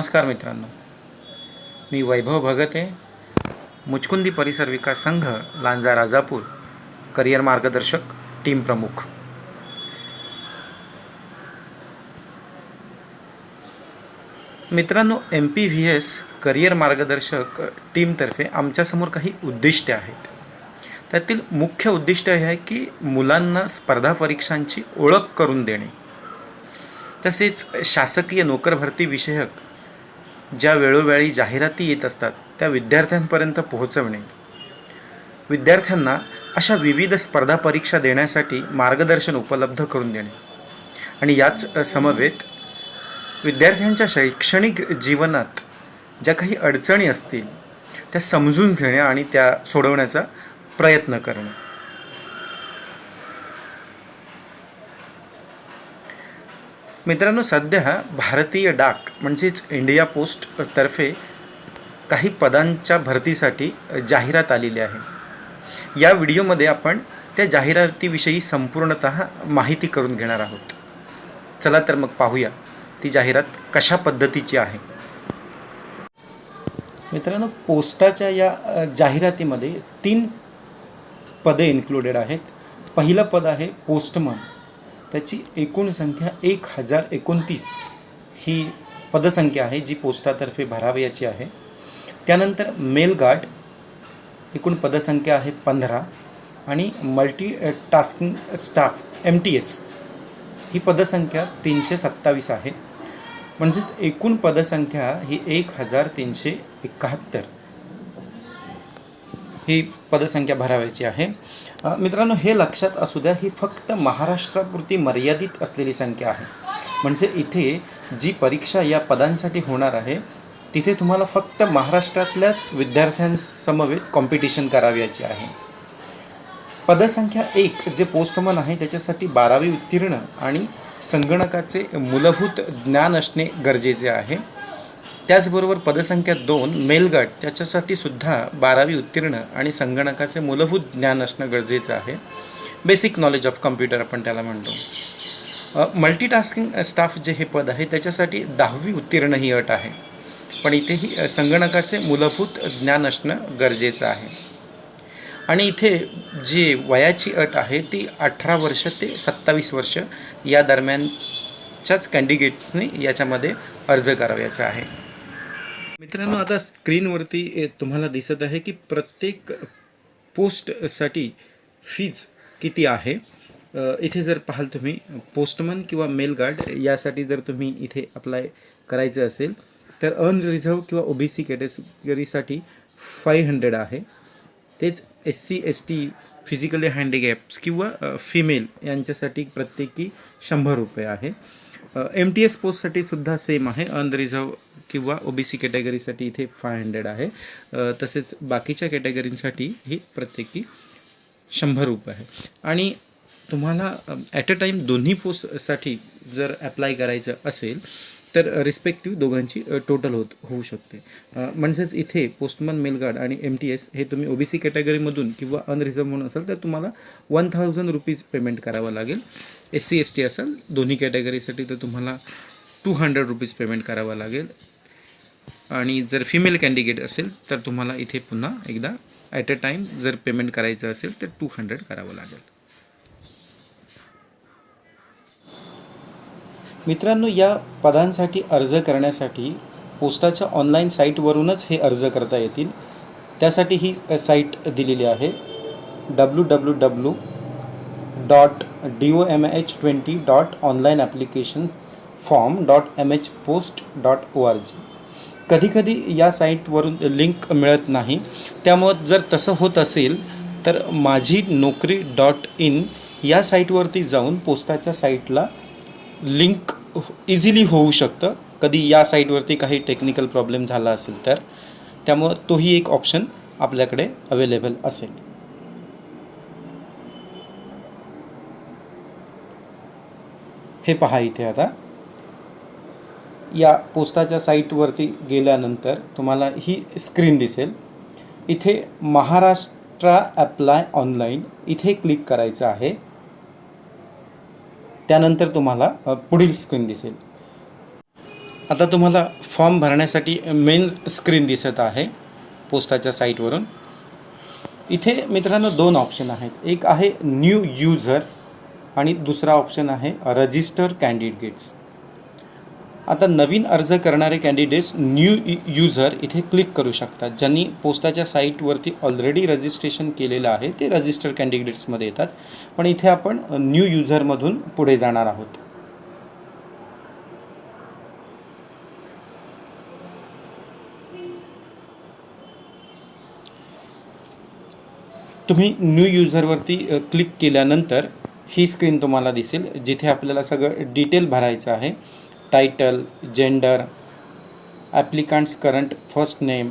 नमस्कार मित्रांनो. मी वैभव भगत आहे मुचकुंदी परिसर विकास संघ लांजा राजापूर करिअर मार्गदर्शक टीम प्रमुख. मित्रांनो M P V S career मार्गदर्शक टीमतर्फे आमच्यासमोर काही उद्दिष्टे आहेत. त्यातील मुख्य उद्दिष्ट हे आहे की मुलांना स्पर्धा परीक्षांची ओळख करून देणे. तसेच शासकीय नोकरभरती विषयक ज्या वेळोवेळी जाहिराती येत असतात त्या विद्यार्थ्यांपर्यंत पोहोचवणे. विद्यार्थ्यांना अशा विविध स्पर्धा परीक्षा देण्यासाठी मार्गदर्शन उपलब्ध करून देणे. आणि याच समवेत विद्यार्थ्यांच्या शैक्षणिक जीवनात ज्या काही अडचणी असतील त्या समजून घेणे आणि त्या सोडवण्याचा प्रयत्न करणे. मित्रांनो सध्या भारतीय डाक म्हणजेच इंडिया पोस्ट तर्फे काही पदांच्या भरतीसाठी जाहिरात आलेली आहे. या व्हिडिओमध्ये आपण त्या जाहिरातीविषयी संपूर्णत माहिती करून घेणार आहोत. चला तर मग पाहूया ती जाहिरात कशा पद्धतीची आहे. मित्रांनो पोस्टाच्या या जाहिरातीमध्ये तीन पदे इन्क्लुडेड आहेत. पहिलं पद आहे पोस्टमन. त्याची एकूण संख्या एक हजार एकोणतीस ही पदसंख्या आहे जी पोस्टातर्फे भरावयाची आहे. त्यानंतर मेल एकूण पदसंख्या आहे पंधरा आणि multitasking staff M T S ही पदसंख्या तीनशे सत्तावीस आहे. म्हणजेच एकूण पदसंख्या ही एक हजार तीनशे एकाहत्तर. ही पदसंख्या भरावायची आहे. मित्रांनो हे लक्षात असू द्या ही फक्त महाराष्ट्रापुरती मर्यादित असलेली संख्या आहे. म्हणजे इथे जी परीक्षा या पदांसाठी होणार आहे तिथे तुम्हाला फक्त महाराष्ट्रातल्याच विद्यार्थ्यांसमवेत कॉम्पिटिशन करावयाची आहे. पदसंख्या एक जे पोस्टमन आहे त्याच्यासाठी बारावी उत्तीर्ण आणि संगणकाचे मूलभूत ज्ञान असणे गरजेचे आहे. त्याचबरोबर पदसंख्या दोन मेलगट त्याच्यासाठी सुद्धा बारावी उत्तीर्ण आणि संगणकाचे मूलभूत ज्ञान असणं गरजेचं आहे. बेसिक नॉलेज ऑफ कम्प्युटर आपण त्याला म्हणतो. मल्टीटास्किंग स्टाफ जे हे पद आहे त्याच्यासाठी दहावी उत्तीर्ण ही अट आहे. पण इथेही संगणकाचे मूलभूत ज्ञान असणं गरजेचं आहे. आणि इथे जी वयाची अट आहे ती अठरा वर्ष ते सत्तावीस वर्ष या दरम्यानच्याच कॅन्डिडेट्सनी याच्यामध्ये अर्ज करावयाचा आहे. मित्रांनो आता स्क्रीनवरती ए, तुम्हाला दिसत आहे की प्रत्येक पोस्टसाठी फीज किती आहे? इथे जर पाहाल तुम्ही पोस्टमन किंवा मेल गार्ड यासाठी जर तुम्ही इथे अप्लाय करायचं असेल तर अनरिझर्व किंवा ओ बी सी कॅटेगरीसाठी फाय हंड्रेड आहे. तेच S C S T physically handicaps किंवा फिमेल यांच्यासाठी प्रत्येकी शंभर रुपये आहे. एम टी एस पोस्टसाठी सुद्धा सेम आहे अनरिझर्व किंवा ओ बी सी कॅटेगरीसाठी इथे फाय हंड्रेड आहे. तसेच बाकीच्या कॅटेगरींसाठी ही प्रत्येकी शंभर रुपये आहे. आणि तुम्हाला ॲट अ टाईम दोन्ही पोस्टसाठी जर ॲप्लाय करायचं असेल तर रिस्पेक्टिव्ह दोघांची टोटल होत होऊ शकते. म्हणजेच इथे पोस्टमन मेलगार्ड आणि एम टी एस हे तुम्ही ओ बी सी कॅटेगरीमधून किंवा अनरिझर्व म्हणून असाल तर तुम्हाला वन थाउजंड रुपीज पेमेंट करावं लागेल. एस सी एस टी असाल दोन्ही कॅटेगरीसाठी तर तुम्हाला टू हंड्रेड रुपीज पेमेंट करावं लागेल. आणि जर फिमेल कॅन्डिडेट असेल तर तुम्हाला इथे पुन्हा एकदा ॲट अ टाईम जर पेमेंट करायचं असेल तर टू हंड्रेड करावं लागेल. मित्रांनो या पदांसाठी अर्ज करण्यासाठी पोस्टाच्या ऑनलाईन साईटवरूनच हे अर्ज करता येतील. त्यासाठी ही साईट दिलेली आहे W W W dot D O M H twenty dot online application form dot M H post dot O R G कधीकधी या साईटवरून लिंक मिळत नाही. त्यामुळं जर तसं होत असेल तर माझी नोकरी डॉट इन या साईटवरती जाऊन पोस्टाच्या साईटला लिंक इझिली होऊ शकतं. कधी या साईटवरती काही टेक्निकल प्रॉब्लेम झाला असेल तर त्यामुळं तोही एक ऑप्शन आपल्याकडे अवेलेबल असेल. हे पहा इथे आता. या पोस्टाच्या साईटवरती गेल्यानंतर तुम्हाला ही स्क्रीन दिसेल. इथे महाराष्ट्र ॲप्लाय ऑनलाईन इथे क्लिक करायचं आहे. त्यानंतर तुम्हाला पुढील स्क्रीन दिसेल. आता तुम्हाला फॉर्म भरण्यासाठी मेन स्क्रीन दिसत आहे पोस्टाच्या साईटवरून. इथे मित्रांनो दोन ऑप्शन आहेत. एक आहे न्यू यूजर आणि दुसरा ऑप्शन आहे रजिस्टर कॅन्डिडेट्स. आता नवीन अर्ज करणारे कॅन्डिडेट्स न्यू युजर इथे क्लिक करू शकतात. ज्यांनी पोस्टाच्या साईटवरती ऑलरेडी रजिस्ट्रेशन केलेलं आहे ते रजिस्टर कॅन्डिडेट्समध्ये येतात. पण इथे आपण न्यू युजरमधून पुढे जाणार आहोत. तुम्ही न्यू युजरवरती क्लिक केल्यानंतर ही स्क्रीन तुम्हाला दिसेल जिथे आपल्याला सगळं डिटेल भरायचं आहे. Title gender applicants current first name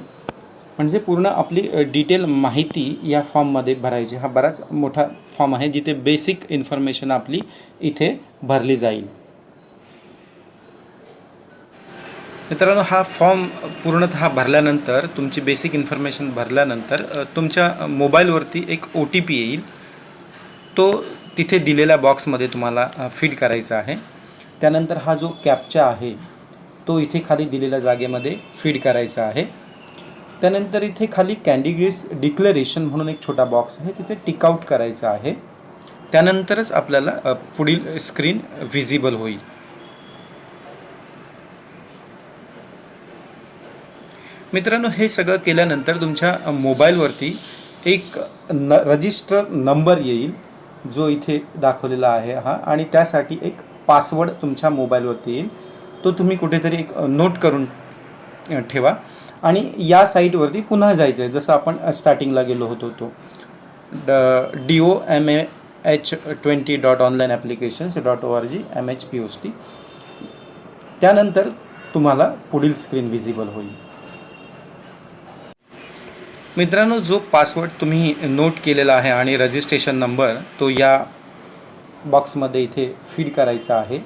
म्हणजे पूर्ण आपली डिटेल माहिती या फॉर्ममध्ये भरायची. हा बराच मोठा फॉर्म आहे जिथे बेसिक इन्फॉर्मेशन आपली इथे भरली जाईल. मित्रांनो हा फॉर्म पूर्णतः भरल्यानंतर तुमची बेसिक इन्फॉर्मेशन भरल्यानंतर तुमच्या मोबाईलवरती एक ओ टी पी येईल. तो तिथे दिलेल्या बॉक्समध्ये तुम्हाला फीड करायचा आहे. त्यानंतर हा जो कॅपचा आहे तो इथे खाली दिलेल्या जागेमध्ये फीड करायचा आहे. त्यानंतर इथे खाली कॅन्डिडेट्स डिक्लरेशन म्हणून एक छोटा बॉक्स आहे तिथे टिकआउट करायचा आहे. त्यानंतरच आपल्याला पुढील स्क्रीन व्हिजिबल होईल. मित्रांनो हे सगळं केल्यानंतर तुमच्या मोबाईलवरती एक न रजिस्टर नंबर येईल जो इथे दाखवलेला आहे हा. आणि त्यासाठी एक पासवर्ड तुमच्या मोबाईलवरती येईल. तो तुम्ही कुठेतरी एक नोट करून ठेवा. आणि या साईटवरती पुन्हा जायचं आहे जसं आपण स्टार्टिंगला गेलो होतो तो. ड D O M A H twenty dot online applications dot O R G M H P O S T त्यानंतर तुम्हाला पुढील स्क्रीन व्हिजिबल होईल. मित्रांनो जो पासवर्ड तुम्ही नोट केलेला आहे आणि रजिस्ट्रेशन नंबर तो या बॉक्समध्ये इथे फीड करायचा आहे.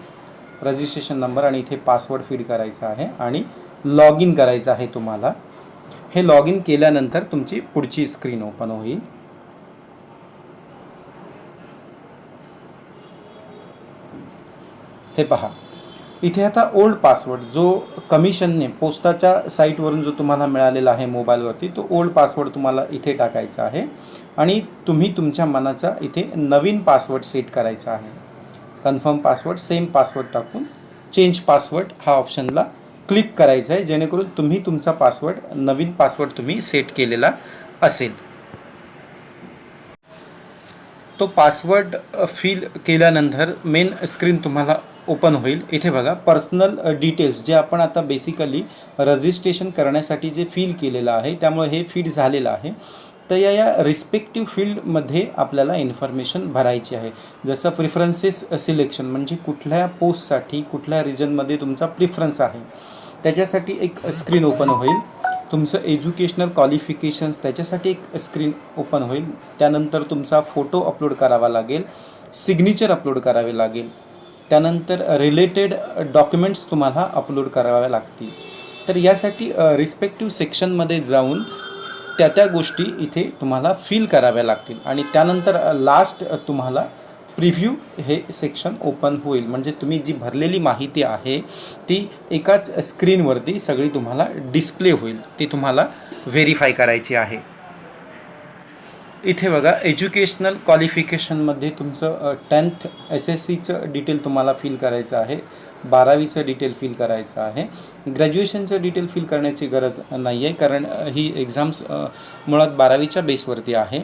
रजिस्ट्रेशन नंबर आणि इथे पासवर्ड फीड करायचा आहे आणि लॉग इन करायचं आहे तुम्हाला. हे लॉग इन केल्यानंतर तुमची पुढची स्क्रीन ओपन होईल. हे पहा. इथे आता ओल्ड पासवर्ड जो कमिशनने पोस्टाच्या साईटवरून जो तुम्हाला मिळालेला आहे मोबाईलवरती तो ओल्ड पासवर्ड तुम्हाला इथे टाकायचा आहे. आणि तुम्ही तुमच्या मनाचा इथे नवीन पासवर्ड सेट करायचा आहे. कन्फर्म पासवर्ड सेम पासवर्ड टाकून चेंज पासवर्ड हा ऑप्शनला क्लिक करायचा आहे जेणेकरून तुम्ही तुमचा पासवर्ड नवीन पासवर्ड तुम्ही सेट केलेला असेल. तो पासवर्ड फिल केल्यानंतर मेन स्क्रीन तुम्हाला ओपन होईल. इथे बघा पर्सनल डिटेल्स जे आपण आता बेसिकली रजिस्ट्रेशन करण्यासाठी जे फील केलेलं आहे त्यामुळे हे फीड झालेलं आहे. तर या या रिस्पेक्टिव्ह फील्डमध्ये आपल्याला इन्फॉर्मेशन भरायची आहे. जसं प्रिफरन्सेस सिलेक्शन म्हणजे कुठल्या पोस्टसाठी कुठल्या रिजनमध्ये तुमचा प्रिफरन्स आहे. त्याच्यासाठी एक स्क्रीन ओपन होईल. तुमचं एज्युकेशनल क्वालिफिकेशन्स त्याच्यासाठी एक स्क्रीन ओपन होईल. त्यानंतर तुमचा फोटो अपलोड करावा लागेल. सिग्नेचर अपलोड करावे लागेल. त्यानंतर रिलेटेड डॉक्युमेंट्स तुम्हाला अपलोड कराव्या लागतील. तर यासाठी रिस्पेक्टिव्ह सेक्शनमध्ये जाऊन त्या त्या गोष्टी इथे तुम्हाला फिल कराव्या लागतील. आणि त्यानंतर लास्ट तुम्हाला प्रिव्ह्यू हे सेक्शन ओपन होईल. म्हणजे तुम्ही जी भरलेली माहिती आहे ती एकाच स्क्रीनवरती सगळी तुम्हाला डिस्प्ले होईल. ती तुम्हाला व्हेरीफाय करायची आहे. इथे बघा एज्युकेशनल क्वालिफिकेशनमध्ये तुमचं टेन्थ एस एस सीचं डिटेल तुम्हाला फिल करायचं आहे. बारावीचं डिटेल फिल करायचं आहे. ग्रॅज्युएशनचं डिटेल फिल करण्याची गरज नाही आहे कारण ही एक्झाम्स मुळात बारावीच्या बेसवरती आहे.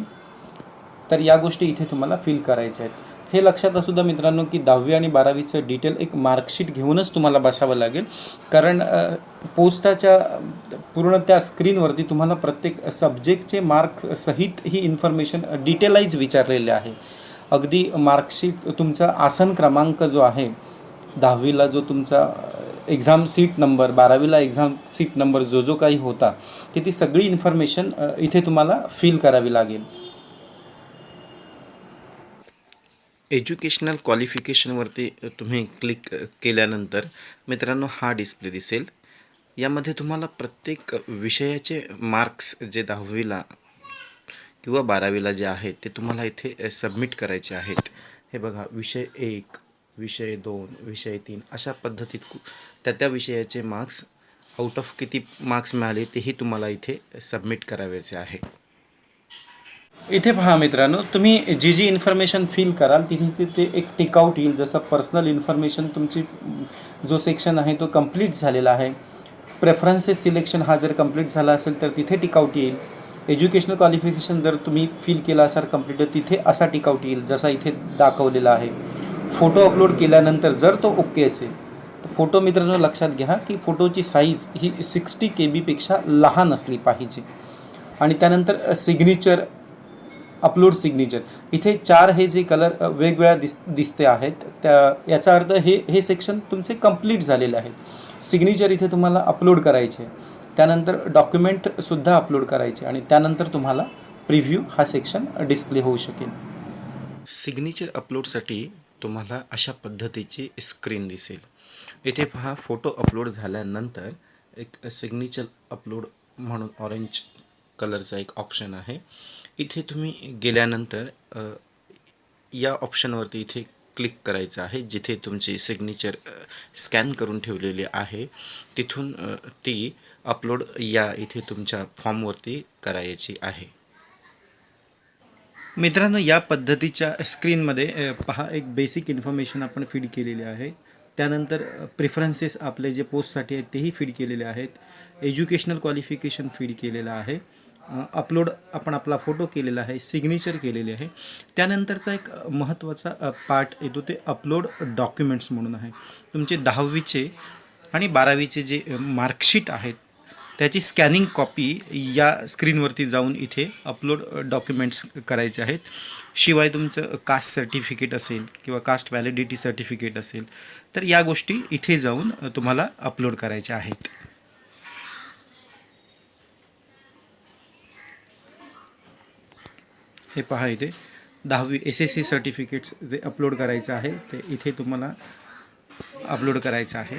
तर या गोष्टी इथे तुम्हाला फिल करायच्या आहेत. हे लक्षात असू द्या मित्रांनो की दहावी आणि बारावीचं डिटेल एक मार्कशीट घेऊनच तुम्हाला बसावं लागेल. कारण पोस्टाच्या पूर्ण त्या स्क्रीनवरती तुम्हाला प्रत्येक सब्जेक्टचे मार्क सहित ही इन्फॉर्मेशन डिटेलाइज विचारलेले आहे. अगदी मार्कशीट तुमचा आसन क्रमांक जो आहे दहावीला जो तुमचा एक्झाम सीट नंबर बारावीला एक्झाम सीट नंबर जो जो काही होता की ती सगळी इन्फॉर्मेशन इथे तुम्हाला फिल करावी लागेल. एज्युकेशनल क्वालिफिकेशनवरती तुम्ही क्लिक केल्यानंतर मित्रांनो हा डिस्प्ले दिसेल. यामध्ये तुम्हाला प्रत्येक विषयाचे मार्क्स जे दहावीला किंवा बारावीला जे आहेत ते तुम्हाला इथे सबमिट करायचे आहेत. हे बघा विषय एक विषय दोन विषय तीन अशा पद्धतीत त्या त्या विषयाचे मार्क्स आउट ऑफ किती मार्क्स मिळाले तेही तुम्हाला इथे सबमिट करावायचे आहे. इथे पहा मित्रांनो तुम्ही जी जी इन्फॉर्मेशन फिल कराल तिथे तिथे एक टिकआउट येईल. जसं पर्सनल इन्फॉर्मेशन तुमची जो सेक्शन आहे तो कंप्लीट झालेला आहे. प्रेफरन्सेस सिलेक्शन हा जर कंप्लीट झाला असेल तर तिथे टिकआउट येईल. एज्युकेशनल क्वालिफिकेशन जर तुम्ही फिल केला असाल कंप्लीट तर तिथे असा टिकआउट येईल जसा इथे दाखवलेला आहे. फोटो अपलोड केल्यानंतर जर तो ओके असेल तर फोटो मित्रांनो लक्षात घ्या की फोटोची साईज ही सिक्स्टी के बीपेक्षा लहान असली पाहिजे. आणि त्यानंतर सिग्नेचर अपलोड सिग्नेचर इथे चार हे जे कलर वेगवेगळ्या दिस दिसते आहेत त्या याचा अर्थ हे हे सेक्शन तुमचे कंप्लीट झालेले आहे सिग्नेचर इथे तुम्हाला अपलोड करायचे त्यानंतर डॉक्युमेंटसुद्धा अपलोड करायचे आणि त्यानंतर तुम्हाला प्रिव्ह्यू हा सेक्शन डिस्प्ले होऊ शकेल. सिग्नेचर अपलोडसाठी तुम्हाला अशा पद्धतीची स्क्रीन दिसेल. इथे पहा फोटो अपलोड झाल्यानंतर एक सिग्नेचर अपलोड म्हणून ऑरेंज कलरचा एक ऑप्शन आहे. इथे तुम्ही गेल्यानंतर या ऑप्शनवरती इथे क्लिक करायचं आहे जिथे तुमची सिग्नेचर स्कॅन करून ठेवलेली आहे. तिथून ती अपलोड या इथे तुमच्या फॉर्मवरती करायची आहे. मित्रांनो या पद्धतीच्या स्क्रीनमध्ये पहा एक बेसिक इन्फॉर्मेशन आपण फीड केलेली आहे. त्यानंतर प्रिफरन्सेस आपले जे पोस्टसाठी आहेत तेही फीड केलेले आहेत. एज्युकेशनल क्वालिफिकेशन फीड केलेलं आहे. अपलोड आपण आपला फोटो केलेला आहे सिग्नेचर केलेली आहे. त्यानंतरचा एक महत्त्वाचा पार्ट येतो ते अपलोड डॉक्युमेंट्स म्हणून आहे. तुमचे दहावीचे आणि बारावीचे जे मार्कशीट आहेत त्याची स्कॅनिंग कॉपी या स्क्रीनवरती जाऊन इथे अपलोड डॉक्युमेंट्स करायचे आहेत. शिवाय तुमचं कास्ट सर्टिफिकेट असेल किंवा कास्ट व्हॅलिडिटी सर्टिफिकेट असेल तर या गोष्टी इथे जाऊन तुम्हाला अपलोड करायच्या आहेत. हे पहा इथे. दहावी एस एस सी सर्टिफिकेट्स जे अपलोड करायचं आहे ते इथे तुम्हाला अपलोड करायचं आहे.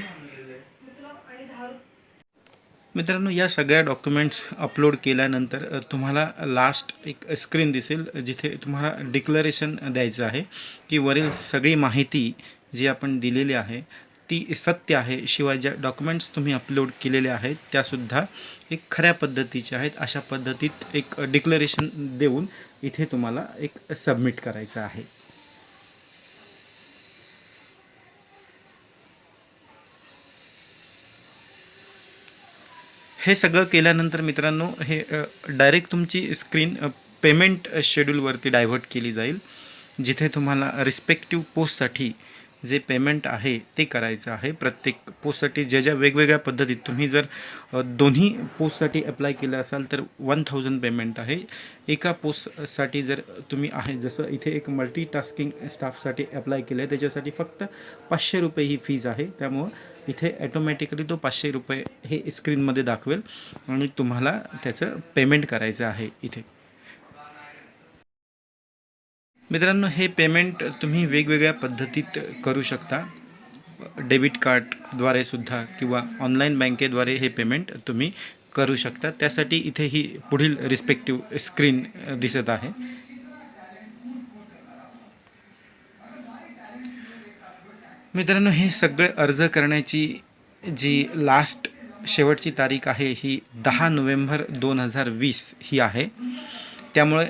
मित्रांनो या सगळ्या डॉक्युमेंट्स अपलोड केल्यानंतर तुम्हाला लास्ट एक स्क्रीन दिसेल जिथे तुम्हाला डिक्लरेशन द्यायचं आहे की वरील सगळी माहिती जी आपण दिलेली आहे ती सत्य आहे. शिवाय ज्या डॉक्युमेंट्स तुम्ही अपलोड केलेले आहेत त्यासुद्धा एक खऱ्या पद्धतीचे आहेत. अशा पद्धतीत एक डिक्लरेशन देऊन इथे तुम्हाला एक सबमिट करायचं आहे. हे सगळं केल्यानंतर मित्रांनो हे डायरेक्ट तुमची स्क्रीन पेमेंट शेड्यूलवरती डायव्हर्ट केली जाईल. जिथे तुम्हाला रिस्पेक्टिव्ह पोस्टसाठी जे पेमेंट आहे ते करायचं आहे. प्रत्येक पोस्टसाठी ज्या ज्या वेगवेगळ्या पद्धतीत तुम्ही जर दोन्ही पोस्टसाठी अप्लाय केलं असाल तर वन थाउजंड पेमेंट आहे. एका पोस्टसाठी जर तुम्ही आहे जसं इथे एक मल्टीटास्किंग स्टाफसाठी अप्लाय केलं आहे त्याच्यासाठी फक्त पाचशे रुपये ही फीज आहे. त्यामुळं इथे ॲटोमॅटिकली तो पाचशे रुपये हे स्क्रीनमध्ये दाखवेल आणि तुम्हाला त्याचं पेमेंट करायचं आहे इथे. मित्रांनो हे पेमेंट तुम्ही वेगवेगळ्या पद्धतीत करू शकता. डेबिट कार्डद्वारे सुद्धा किंवा ऑनलाईन बँकेद्वारे हे पेमेंट तुम्ही करू शकता. त्यासाठी इथे ही पुढील रिस्पेक्टिव्ह स्क्रीन दिसत आहे. मित्रांनो हे सगळे अर्ज करण्याची जी लास्ट शेवटची तारीख आहे ही दहा नोव्हेंबर दोन हजार वीस ही आहे. त्यामुळे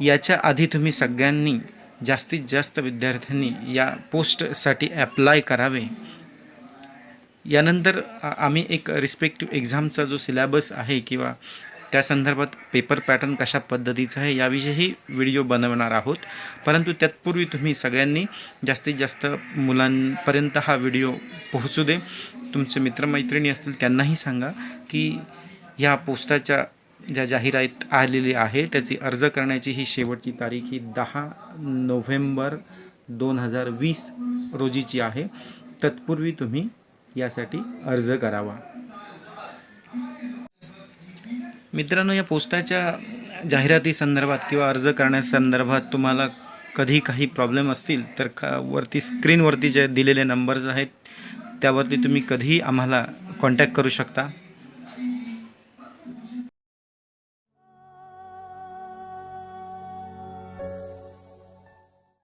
याच्या आधी तुम्ही सगळ्यांनी जास्तीत जास्त विद्यार्थ्यांनी या पोस्टसाठी ॲप्लाय करावे. यानंतर आम्ही एक रिस्पेक्टिव्ह एक्झामचा जो सिलॅबस आहे किंवा त्या संदर्भात पेपर पॅटर्न कशा पद्धतीचा आहे याविषयीही व्हिडिओ बनवणार आहोत. परंतु त्यातपूर्वी तुम्ही सगळ्यांनी जास्तीत जास्त मुलांपर्यंत हा व्हिडिओ पोहोचू दे. तुमचे मित्रमैत्रिणी असतील त्यांनाही सांगा की या पोस्टाच्या ज्या जाहिरात आलेली आहे त्याची अर्ज करण्याची ही शेवटची तारीख ही दहा नोव्हेंबर दोन हजार वीस रोजीची आहे. तत्पूर्वी तुम्ही यासाठी अर्ज करावा. मित्रांनो या पोस्टाच्या जाहिराती संदर्भात किंवा अर्ज करण्यासंदर्भात तुम्हाला कधी काही प्रॉब्लेम असतील तर का वरती स्क्रीनवरती जे दिलेले नंबर्स आहेत त्यावरती तुम्ही कधीही आम्हाला कॉन्टॅक्ट करू शकता.